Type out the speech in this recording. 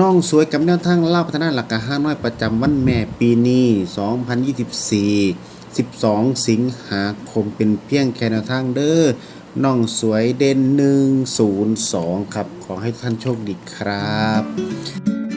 น้องสวยกับแนวทางเล่าพัฒนาหลักกะห้าน้อยประจำวันแม่ปีนี้ 2024 12 สิงหาคมเป็นเพียงแค่แนวทางเด้อน้องสวยเด่น 102 ครับ ขอให้ท่านโชคดีครับ